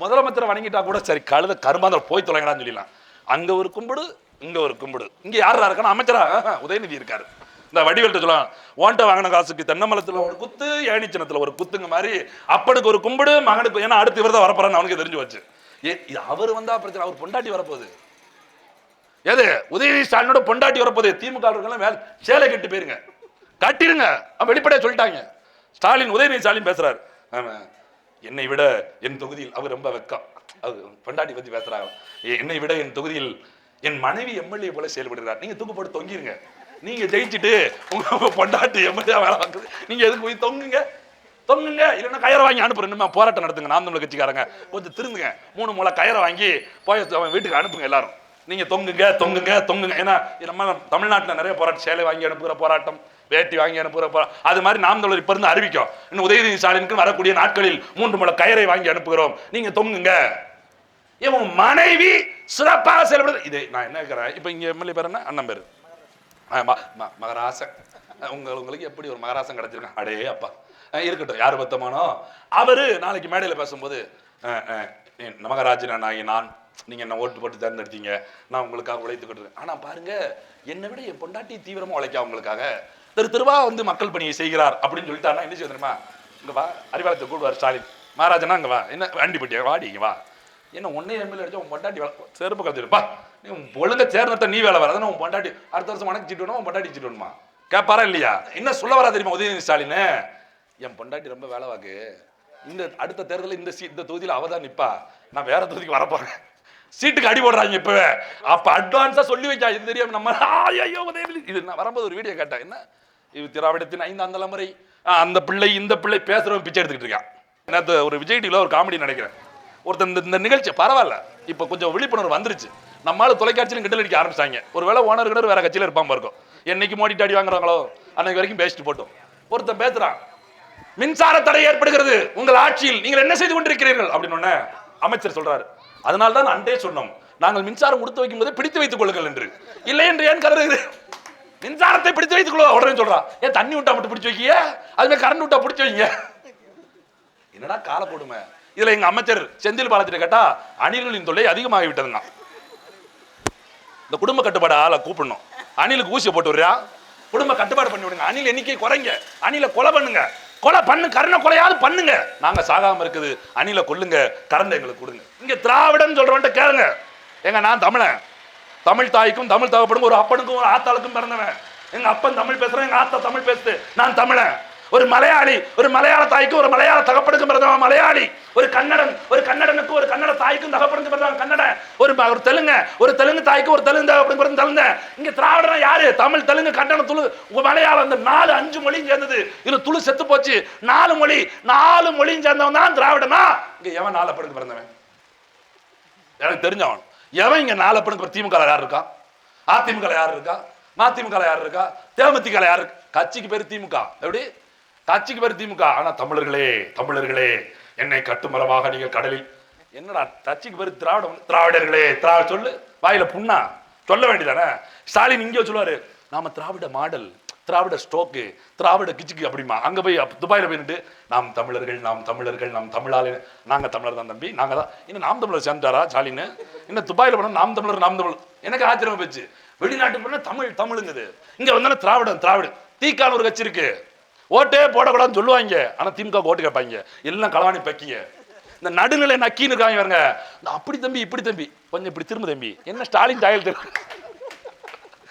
முதலமைச்சரை வணங்கிட்டா கூட சரி கழுத கருமாந்திரம் போய் தொலைங்கடான்னு சொல்லிடலாம். அங்க ஒரு கும்பிடு இங்க ஒரு கும்பிடு. இங்க யாரா இருக்கான்னு அமைச்சரா? உதயநிதி இருக்காரு. இந்த வடிவெல்ட்டு சொல்லலாம் ஓன்ட்ட வாங்கின காசுக்கு தென்னமலத்தில் ஒரு குத்து ஏனிச்சனத்தில் ஒரு குத்துங்க மாதிரி அப்பனுக்கு ஒரு கும்பிடு மகனுக்கு ஏன்னா அடுத்து இவர் தான் வரப்போறான்னு அவனுக்கு தெரிஞ்சு வச்சு ஏ இது அவர் வந்தா பிரச்சனை அவர் பொண்டாட்டி வரப்போகுது. எது? உதயநிதி ஸ்டாலினோட பொண்டாட்டி வரப்போகுது. திமுக இருக்கெல்லாம் வேலை சேலை கட்டி போயிருங்க. கட்டிடுங்க. அவன் வெளிப்படையாக சொல்லிட்டாங்க. ஸ்டாலின் உதயநிதி ஸ்டாலின் பேசுறாரு. ஆமா. என்னை விட என் தொகுதியில் அவர் ரொம்ப வெக்கம். அது பொண்டாட்டி பத்தி பேசுறாங்க. என்னை விட என் தொகுதியில் என் மனைவி எம்எல்ஏ போல செயல்படுகிறார். நீங்க தூக்கு போட்டு தொங்கிருங்க. நீங்க ஜெயிச்சுட்டு உங்க பொண்டாட்டி எம்எல்ஏ வேலை வாங்குது நீங்க எதுக்கு போய் தொங்குங்க? தொங்குங்க. இல்லைன்னா கயிறை வாங்கி அனுப்புறேன் இன்னும் போராட்டம் நடத்துங்க. நாம் தமிழ் கட்சிக்காரங்க. கொஞ்சம் திருந்துங்க. மூணு மூளை கயிறை வாங்கி போய் அவன் வீட்டுக்கு அனுப்புங்க எல்லாரும். நீங்க தொங்குங்க தொங்குங்க தொங்குங்க. ஏன்னா நம்ம தமிழ்நாட்டில் நிறைய போராட்டம் சேலை வாங்கி அனுப்புகிற போராட்டம். வேட்டி வாங்கி அனுப்புகிற அது மாதிரி நாம் தமிழர் இப்போ இருந்து அறிவிக்கும். இன்னும் உதயநிதி ஸ்டாலினுக்கு வரக்கூடிய நாட்களில் மூன்று முளை கயிறை வாங்கி அனுப்புகிறோம். நீங்கள் தொங்குங்க. இவன் மனைவி சிறப்பாக செயல்படுது இது நான் என்ன இருக்கிறேன் இப்போ இங்கே எம்எல்ஏ பேர் என்ன? அண்ணன் பேர். மகராசன். உங்கள் உங்களுக்கு எப்படி ஒரு மகராசன் கிடச்சிருக்கான் அடே அப்பா. இருக்கட்டும். யார் பத்தமானோ? அவர் நாளைக்கு மேடையில் பேசும்போது அஹ், மகராஜன் ஆகி நான் நீங்கள் என்ன ஓட்டு போட்டு தேர்ந்தெடுத்தீங்க. நான் உங்களுக்காக உழைத்துக்கிட்டு இருக்கேன் ஆனால் பாருங்கள் என்னை விட என் பொண்டாட்டி தீவிரமாக உழைக்கா உங்களுக்காக திரு திருவா வந்து மக்கள் பணியை செய்கிறார் அப்படின்னு சொல்லிட்டாருன்னா என்ன செய்ய தெரியுமா? இங்க வா அறிவாளத்தை கூடுவார் ஸ்டாலின். மகாராஜனா இங்க வா. என்ன வண்டிப்பட்டியா வாடி இங்கே வா. என்ன ஒன்னே எம்எல்ஏ அடிச்சா உன் பொண்டாட்டி வேலை செருப்பு கழுத்துருப்பா நீ ஒழுங்க ஒழுங்கா நீ வேலை வராது உன் பொண்டாட்டி அடுத்த வருஷம் உனக்கு சீட்டு வேணும்? உன் பொண்டாட்டி சீட்டு வேணுமா? கேட்பாரா இல்லையா? என்ன சொல்ல வரா தெரியுமா உதயநிதி ஸ்டாலின் என் பொண்டாட்டி ரொம்ப வேலை வாக்கு இந்த அடுத்த தேர்தலில் இந்த சீட் இந்த தொகுதியில் அவ தான் நிப்பா. நான் வேற தொகுதிக்கு வரப்போறேன். சீட்டுக்கு அடி போடுறாங்க இப்பவே. அப்ப அட்வான்ஸா சொல்லி வைக்கா. இது தெரியாம நம்ம ஐயோ உதயநிதி இது நான் வரும்போது ஒரு வீடியோ கேட்டேன். என்ன? இது திராவிடத்தின் ஐந்தாம் தலைமுறை. அந்த பிள்ளை இந்த பிள்ளை பேசுறவன் பிச்சை எடுத்துக்கிட்டு இருக்கான். நேத்து ஒரு விஜய் டிவியில் ஒரு காமெடி நினைக்கிறேன் ஒருத்தன் இந்த- இந்த நிகழ்ச்சி பரவாயில்ல. இப்போ கொஞ்சம் விழிப்புணர்வு வந்துருச்சு. நம்மளால தொலைக்காட்சியிலும் கிண்டல் அடிக்க ஒரு ஒருவேளை ஓனர் கிணறு வேற கட்சியில இருப்பான் இருக்கும் என்னைக்கு மோடி அடி வாங்குறாங்களோ அன்னைக்கு வரைக்கும் பேசிட்டு போட்டோம். ஒருத்தன் பேசுறான் மின்சார தடை ஏற்படுகிறது. உங்கள் ஆட்சியில் நீங்கள் என்ன செய்து கொண்டிருக்கிறீர்கள்? அப்படின்னு உடனே அமைச்சர் சொல்றாரு. அதனால தான் அன்றே சொன்னோம் நாங்கள் மின்சாரம் கொடுத்து வைக்கும் போதே பிடித்து வைத்துக் கொள்ளுங்கள் என்று. இல்லை என்று ஏன் கருதுகிறது மின்சாரத்தை பிடித்து வைத்துக்கொள்ள உடனே சொல்றா. ஏன் தண்ணி விட்டா மட்டும் பிடிச்சு வைக்கிய? அதுமாதிரி கரண்ட் விட்டா பிடிச்சு வைங்க. என்னடா கால கொடுமை இதுல எங்க அமைச்சர் செந்தில் பாலாஜிட்ட கேட்டா அணில்களின் தொல்லை அதிகமாகி விட்டதுங்க இந்த குடும்ப கட்டுப்பாடு ஆளை கூப்பிடணும். அணிலுக்கு ஊசியை போட்டு விடுறியா குடும்ப கட்டுப்பாடு பண்ணி விடுங்க. அணில் எண்ணிக்கை குறைங்க. அணில கொலை பண்ணுங்க. கொலை பண்ணு கருணை கொலையாவது பண்ணுங்க. நாங்க சாகாம இருக்குது. அணிலை கொல்லுங்க. கரண்டை எங்களுக்கு கொடுங்க. இங்க திராவிடன் சொல்றவன்ட்ட கேளுங்க. ஏங்க நான் தமிழன். தமிழ் தாய்க்கும் தமிழ் தகப்படும் ஒரு அப்பனுக்கும் ஒரு ஆத்தாளுக்கும் பிறந்தவன். எங்க அப்பன் தமிழ் பேசுறேன் எங்க ஆத்தா தமிழ் பேசுது. நான் தமிழன். ஒரு மலையாளி ஒரு மலையாள தாய்க்கும் ஒரு மலையாள தகப்பனுக்கும் பிறந்தவன் மலையாளி. ஒரு கன்னடன் ஒரு கன்னடனுக்கு ஒரு கன்னட தாய்க்கும் தகப்பனுக்கும் பிறந்தவன் கன்னடன். ஒரு ம- ஒரு தெலுங்கு ஒரு தெலுங்கு தாய்க்கு ஒரு தெலுங்கு தகப்பனுக்கு பிறந்த தெலுங்கு. இங்க திராவிடனா யாரு? தமிழ் தெலுங்கு கன்னடம் துளு மலையாளம் இந்த நாலு அஞ்சு மொழியும் சேர்ந்தது. இதுல துளு செத்து போச்சு. நாலு மொழி நாலு மொழியும் சேர்ந்தவன் தான் திராவிடனா? இங்க எவன் நாலு அப்பனுக்கு பிறந்தவன்? எனக்கு தெரிஞ்சவன். எவன் இங்க நாலு அப்பனுக்கு திமுக யார் இருக்கா? அதிமுக யார் இருக்கா? மதிமுக யார் இருக்கா? தேமுதிக யார் கட்சிக்கு பேர் திமுக. எப்படி? கட்சிக்கு பேர் திமுக. ஆனா தமிழர்களே தமிழர்களே என்னை கட்டுமரமாக நீங்கள் கடலில். என்னடா கட்சிக்கு பேர் திராவிடம் திராவிடர்களே. திராவிட சொல்லு. வாயில புண்ணா? சொல்ல வேண்டியதானே? ஸ்டாலின் இங்கே சொல்லுவாரு நாம திராவிட மாடல். திராவிட ஸ்டோக்கு திராவிட கிச்சுக்கு அப்படிமா. அங்கே போய் துபாயில் போயிட்டு நாம் தமிழர்கள் நாம் தமிழர்கள் நாம் தமிழாலே நாங்க தமிழர் தான் தம்பி நாங்க தான். இன்னும் நாம் தமிழர் சேர்ந்தாரா ஜாலின்னு? இன்னும் துபாயில போனால் நாம் தமிழர் நாம் தமிழ். எனக்கு ஆச்சரியம் போச்சு. வெளிநாட்டு போனால் தமிழ் தமிழுங்குது. இங்கே வந்தாலும் திராவிடம் திராவிடம். தீக்கான ஒரு கட்சி இருக்கு. ஓட்டே போடக்கூடாதுன்னு சொல்லுவாங்க. ஆனா திமுக ஓட்டு கேட்பாங்க. எல்லாம் களவாணி பக்கிங்க. இந்த நடுநிலை நக்கின்னு இருக்காங்க பாருங்க. அப்படி தம்பி இப்படி தம்பி. கொஞ்சம் இப்படி திரும்ப தம்பி. என்ன ஸ்டாலின் டாயல் தெரியும்